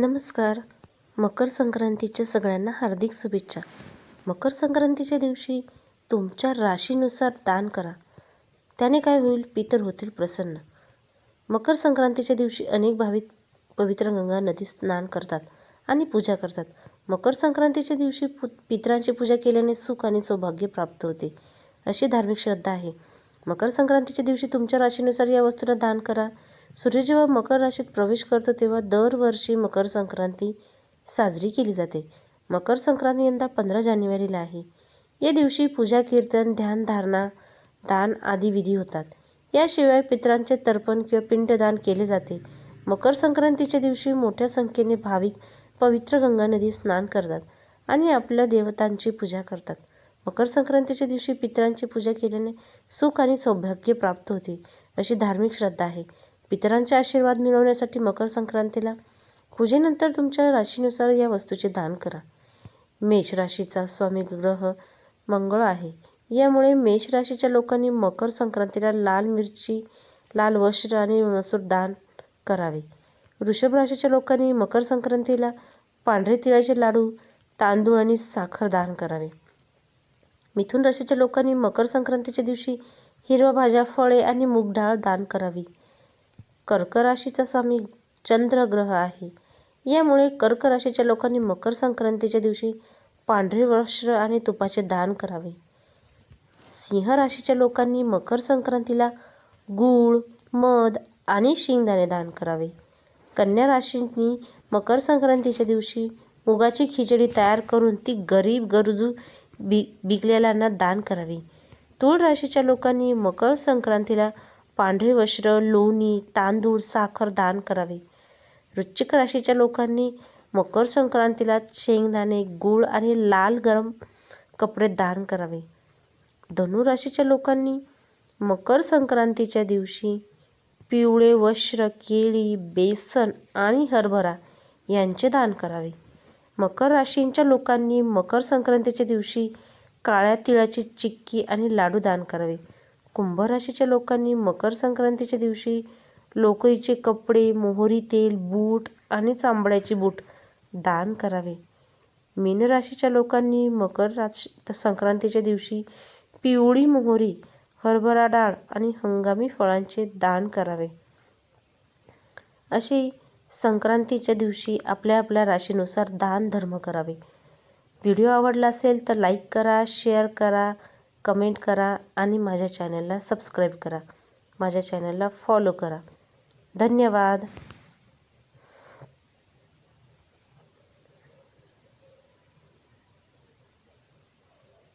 नमस्कार. मकर संक्रांतीच्या सगळ्यांना हार्दिक शुभेच्छा. मकर संक्रांतीच्या दिवशी तुमच्या राशीनुसार दान करा. त्याने काय होईल? पितर होतील प्रसन्न. मकर संक्रांतीच्या दिवशी अनेक भाविक पवित्र गंगा नदीत स्नान करतात आणि पूजा करतात. मकर संक्रांतीच्या दिवशी पु पितरांची पूजा केल्याने सुख आणि सौभाग्य प्राप्त होते. अशी धार्मिक श्रद्धा आहे. मकर संक्रांतीच्या दिवशी तुमच्या राशीनुसार या वस्तूला दान करा. सूर्य जेव्हा मकर राशीत प्रवेश करतो तेव्हा दरवर्षी मकर संक्रांती साजरी केली जाते. मकर संक्रांती यंदा पंधरा जानेवारीला आहे. या दिवशी पूजा कीर्तन ध्यान धारणा दान आदी विधी होतात. याशिवाय पितरांचे तर्पण किंवा पिंडदान केले जाते. मकर संक्रांतीच्या दिवशी मोठ्या संख्येने भाविक पवित्र गंगा नदीत स्नान करतात आणि आपल्या देवतांची पूजा करतात. मकर संक्रांतीच्या दिवशी पितरांची पूजा केल्याने सुख आणि सौभाग्य प्राप्त होते अशी धार्मिक श्रद्धा आहे. पितरांचे आशीर्वाद मिळवण्यासाठी मकर संक्रांतीला पूजेनंतर तुमच्या राशीनुसार या वस्तूचे दान करा. मेष राशीचा स्वामी ग्रह मंगळ आहे. यामुळे मेष राशीच्या लोकांनी मकर संक्रांतीला लाल मिरची लाल वस्त्र आणि मसूर दान करावे. वृषभ राशीच्या लोकांनी मकर संक्रांतीला पांढरे तिळाचे लाडू तांदूळ आणि साखर दान करावे. मिथुन राशीच्या लोकांनी मकर संक्रांतीच्या दिवशी हिरव्या भाज्या फळे आणि मूग डाळ दान करावी. कर्क राशीचा स्वामी चंद्र ग्रह आहे. यामुळे कर्क राशीच्या लोकांनी मकर संक्रांतीच्या दिवशी पांढरे वस्त्र आणि तुपाचे दान करावे. सिंह राशीच्या लोकांनी मकर संक्रांतीला गूळ मध आणि शेंगदाणे दान करावे. कन्या राशींनी मकर संक्रांतीच्या दिवशी मुगाची खिचडी तयार करून ती गरीब गरजू बि बिकलेल्यांना दान करावी. तूळ राशीच्या लोकांनी मकर संक्रांतीला पांढरे वस्त्र लोणी तांदूळ साखर दान करावे. वृश्चिक राशीच्या लोकांनी मकर संक्रांतीला शेंगदाणे गूळ आणि लाल गरम कपडे दान करावे. धनुराशीच्या लोकांनी मकर संक्रांतीच्या दिवशी पिवळे वस्त्र केळी बेसन आणि हरभरा यांचे दान करावे. मकर राशींच्या लोकांनी मकर संक्रांतीच्या दिवशी काळ्या तिळाची चिक्की आणि लाडू दान करावे. कुंभ राशीच्या लोकांनी मकर संक्रांतीच्या दिवशी लोकरीचे कपडे मोहरी तेल बूट आणि चांबड्याचे बूट दान करावे. मीन राशीच्या लोकांनी मकर राशी संक्रांतीच्या दिवशी पिवळी मोहरी हरभरा डाळ आणि हंगामी फळांचे दान करावे. अशी संक्रांतीच्या दिवशी आपल्या आपल्या राशीनुसार दान धर्म करावे. व्हिडिओ आवडला असेल तर लाईक करा शेअर करा. कमेंट करा आणि माझ्या चॅनलला सबस्क्राईब करा. माझ्या चॅनलला फॉलो करा. धन्यवाद.